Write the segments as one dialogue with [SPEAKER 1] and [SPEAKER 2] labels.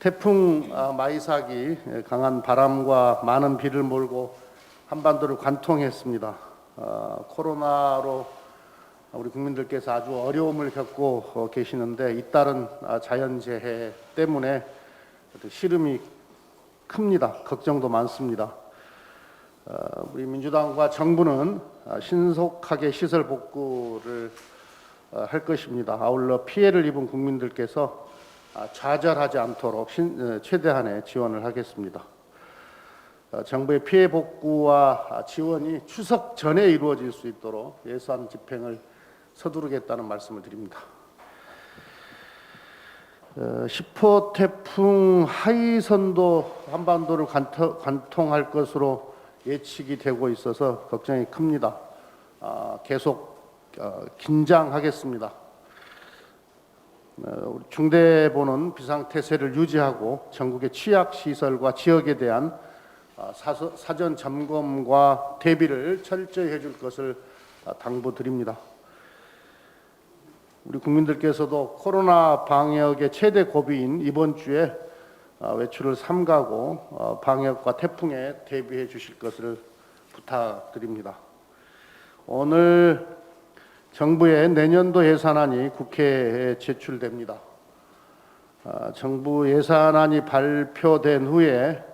[SPEAKER 1] 태풍 아, 마이삭이 강한 바람과 많은 비를 몰고 한반도를 관통했습니다. 아, 코로나로 우리 국민들께서 아주 어려움을 겪고 어, 계시는데 잇따른 아, 자연재해 때문에 시름이 큽니다. 걱정도 많습니다. 어, 우리 민주당과 정부는 아, 신속하게 시설 복구를 어, 할 것입니다. 아울러 피해를 입은 국민들께서 아, 좌절하지 않도록 신- 어, 최대한의 지원을 하겠습니다. 어, 정부의 피해 복구와 아, 지원이 추석 전에 이루어질 수 있도록 예산 집행을 서두르겠다는 말씀을 드립니다. 어, 10호 태풍 하이선도 한반도를 관통할 것으로 예측이 되고 있어서 걱정이 큽니다. 아, 계속 어, 긴장하겠습니다. 어, 중대본은 비상태세를 유지하고 전국의 취약 시설과 지역에 대한 아, 사서- 사전 점검과 대비를 철저히 해줄 것을 아, 당부드립니다. 우리 국민들께서도 코로나 방역의 최대 고비인 이번 주에 아, 외출을 삼가고 어, 방역과 태풍에 대비해 주실 것을 부탁드립니다. 오늘 정부의 내년도 예산안이 국회에 제출됩니다. 아, 정부 예산안이 발표된 후에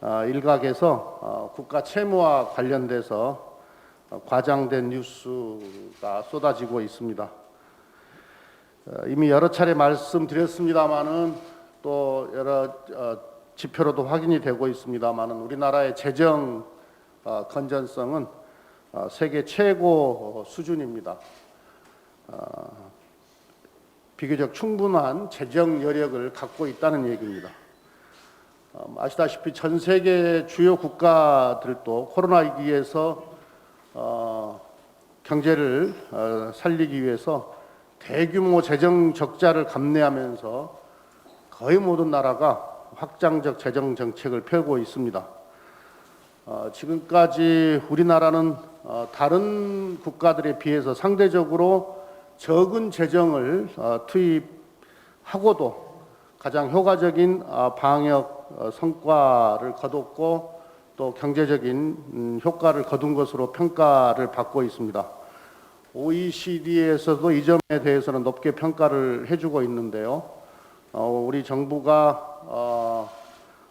[SPEAKER 1] 아, 일각에서 어, 국가 채무와 관련돼서 어, 과장된 뉴스가 쏟아지고 있습니다. 어, 이미 여러 차례 말씀드렸습니다마는 또 여러 어, 지표로도 확인이 되고 있습니다마는 우리나라의 재정 어, 건전성은 어, 세계 최고 수준입니다. 어, 비교적 충분한 재정 여력을 갖고 있다는 얘기입니다. 어, 아시다시피 전 세계 주요 국가들도 코로나 위기에서 어, 경제를 어, 살리기 위해서 대규모 재정 적자를 감내하면서 거의 모든 나라가 확장적 재정 정책을 펴고 있습니다. 어, 지금까지 우리나라는 어, 다른 국가들에 비해서 상대적으로 적은 재정을 어, 투입하고도 가장 효과적인 어, 방역 어, 성과를 거뒀고 또 경제적인 음, 효과를 거둔 것으로 평가를 받고 있습니다. OECD에서도 이 점에 대해서는 높게 평가를 해주고 있는데요. 어, 우리 정부가 어,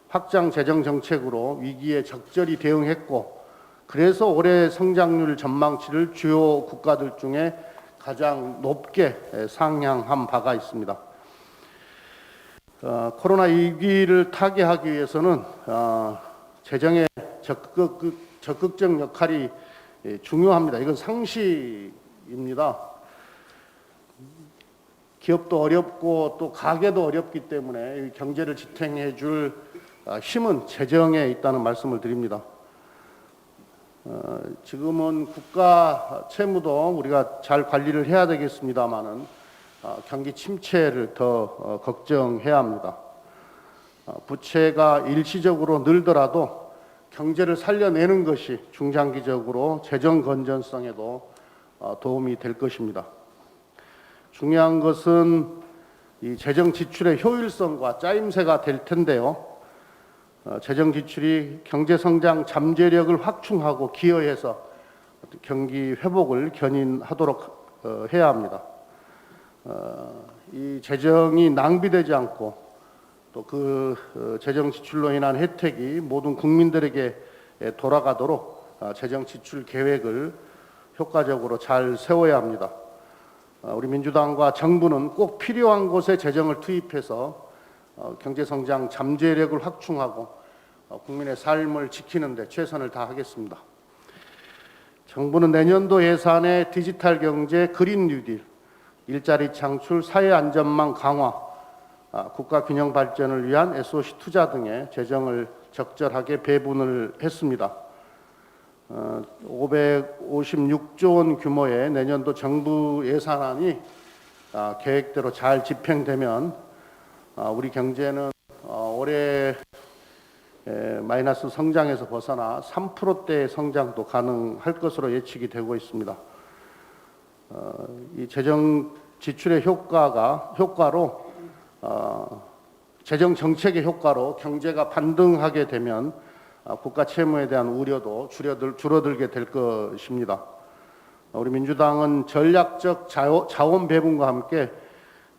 [SPEAKER 1] 확장 재정 정책으로 위기에 적절히 대응했고, 그래서 올해 성장률 전망치를 주요 국가들 중에 가장 높게 상향한 바가 있습니다. 어, 코로나 위기를 타개하기 위해서는 어, 재정의 적극, 적극적 역할이 예, 중요합니다. 이건 상식입니다. 기업도 어렵고 또 가게도 어렵기 때문에 이 경제를 지탱해 줄 아, 힘은 재정에 있다는 말씀을 드립니다. 어, 지금은 국가 채무도 우리가 잘 관리를 해야 되겠습니다만은 아, 경기 침체를 더 어, 걱정해야 합니다. 아, 부채가 일시적으로 늘더라도 경제를 살려내는 것이 중장기적으로 재정 건전성에도 어, 도움이 될 것입니다. 중요한 것은 이 재정 지출의 효율성과 짜임새가 될 텐데요. 어, 재정 지출이 경제 성장 잠재력을 확충하고 기여해서 경기 회복을 견인하도록 어, 해야 합니다. 어, 이 재정이 낭비되지 않고 또 그 재정 지출로 인한 혜택이 모든 국민들에게 에, 돌아가도록 어, 재정 지출 계획을 효과적으로 잘 세워야 합니다. 어, 우리 민주당과 정부는 꼭 필요한 곳에 재정을 투입해서 어, 경제 성장 잠재력을 확충하고 어, 국민의 삶을 지키는 데 최선을 다하겠습니다. 정부는 내년도 예산에 디지털 경제, 그린 뉴딜, 일자리 창출, 사회 안전망 강화, 아, 국가 균형 발전을 위한 SOC 투자 등의 재정을 적절하게 배분을 했습니다. 어, 556조 원 규모의 내년도 정부 예산안이 아, 계획대로 잘 집행되면 아, 우리 경제는 어, 올해 에, 마이너스 성장에서 벗어나 3%대의 성장도 가능할 것으로 예측이 되고 있습니다. 어, 이 재정 지출의 효과가 효과로 어, 재정 정책의 효과로 경제가 반등하게 되면 아, 국가 채무에 대한 우려도 줄어들, 줄어들게 될 것입니다. 우리 민주당은 전략적 자원, 자원 배분과 함께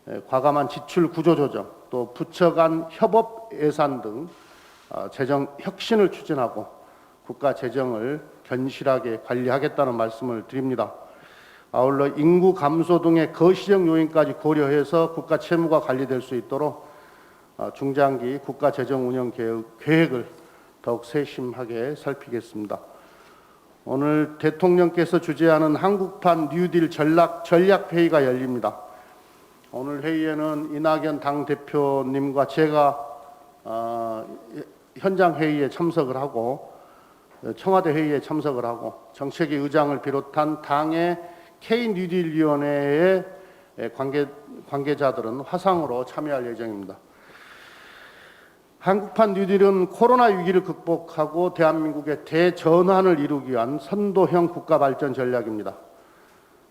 [SPEAKER 1] 에, 과감한 지출 구조 조정, 또 부처 간 협업 예산 등 아, 재정 혁신을 추진하고 국가 재정을 견실하게 관리하겠다는 말씀을 드립니다. 아울러 인구 감소 등의 거시적 요인까지 고려해서 국가 채무가 관리될 수 있도록 아, 중장기 국가 재정 운영 계획- 계획을 더욱 세심하게 살피겠습니다. 오늘 대통령께서 주재하는 한국판 뉴딜 전략 전략 회의가 열립니다. 오늘 회의에는 이낙연 당 대표님과 제가 어, 현장 회의에 참석을 하고 어, 청와대 회의에 참석을 하고 정책위 의장을 비롯한 당의 K 뉴딜 위원회의 관계 관계자들은 화상으로 참여할 예정입니다. 한국판 뉴딜은 코로나 위기를 극복하고 대한민국의 대전환을 이루기 위한 선도형 국가 발전 전략입니다.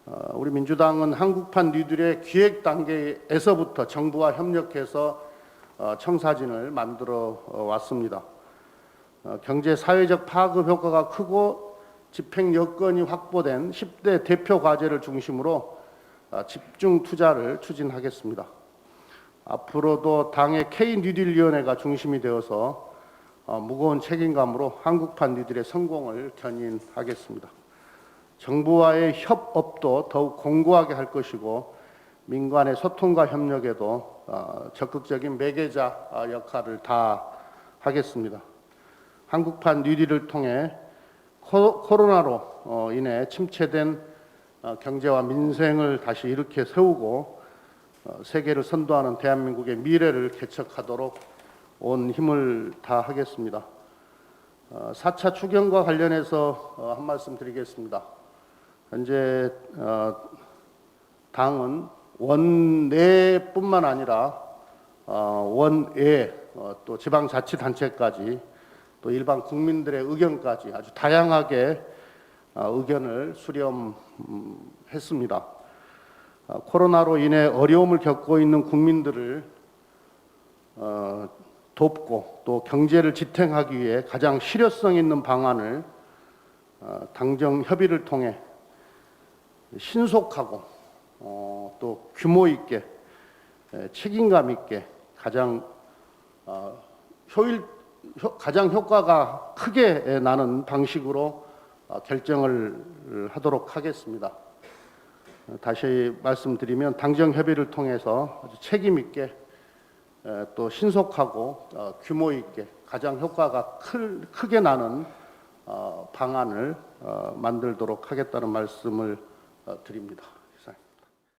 [SPEAKER 1] 어, 우리 민주당은 한국판 뉴딜의 기획 단계에서부터 정부와 협력해서 어, 청사진을 만들어 어, 왔습니다. 어, 경제 사회적 파급 효과가 크고 집행 여건이 확보된 10대 대표 과제를 중심으로 어, 집중 투자를 추진하겠습니다. 앞으로도 당의 K 뉴딜 위원회가 중심이 되어서 어, 무거운 책임감으로 한국판 뉴딜의 성공을 견인하겠습니다. 정부와의 협업도 더욱 공고하게 할 것이고 민간의 소통과 협력에도 어, 적극적인 매개자 어, 역할을 다 하겠습니다. 한국판 뉴딜을 통해 코- 코로나로 어, 인해 침체된 어, 경제와 민생을 다시 일으켜 세우고 어, 세계를 선도하는 대한민국의 미래를 개척하도록 온 힘을 다하겠습니다. 어, 4차 추경과 관련해서 어, 한 말씀 드리겠습니다. 현재 어, 당은 원내뿐만 아니라 어, 원외 어, 또 지방자치단체까지 또 일반 국민들의 의견까지 아주 다양하게 어, 의견을 수렴했습니다. 어, 코로나로 인해 어려움을 겪고 있는 국민들을 어, 돕고 또 경제를 지탱하기 위해 가장 실효성 있는 방안을 어, 당정 협의를 통해 신속하고 어, 또 규모 있게 에, 책임감 있게 가장 어, 효율 효- 가장 효과가 크게 에, 나는 방식으로 어, 결정을 하도록 하겠습니다. 어, 다시 말씀드리면 당정 협의를 통해서 책임 있게 에, 또 신속하고 어, 규모 있게 가장 효과가 클, 크게 나는 어, 방안을 어, 만들도록 하겠다는 말씀을 어, 드립니다.